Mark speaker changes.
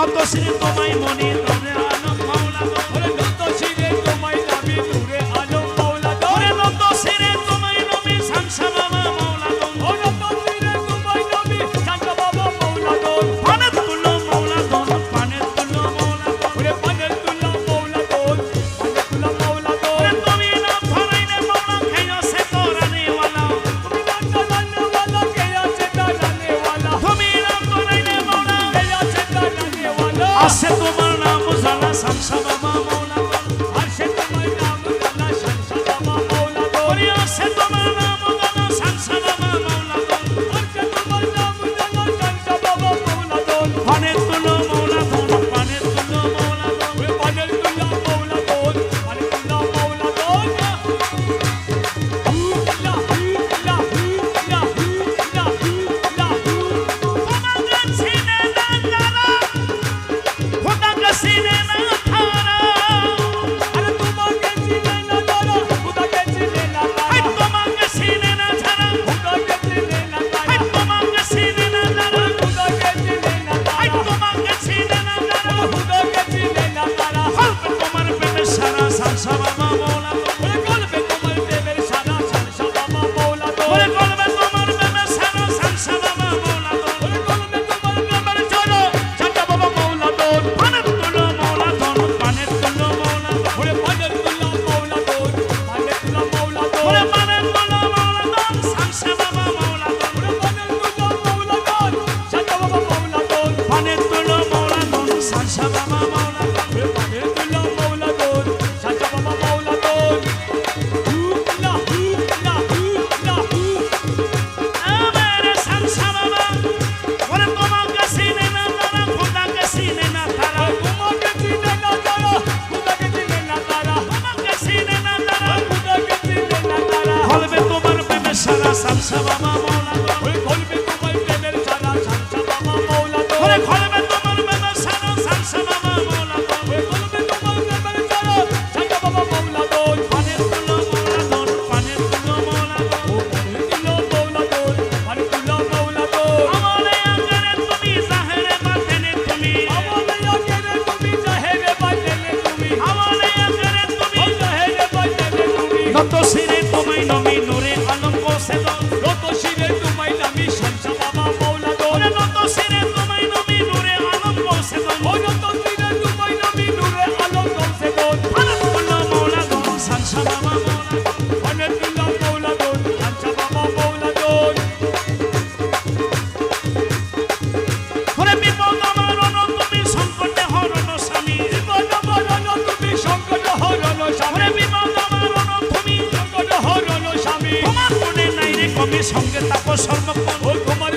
Speaker 1: ভক্ত শ্রী তোমায় মনে তোমরা
Speaker 2: সে
Speaker 1: তোমার কত সিরে তোমায় নমে তুমি সঙ্গে তাপ সর্বক্ষণ
Speaker 2: ওই তোমার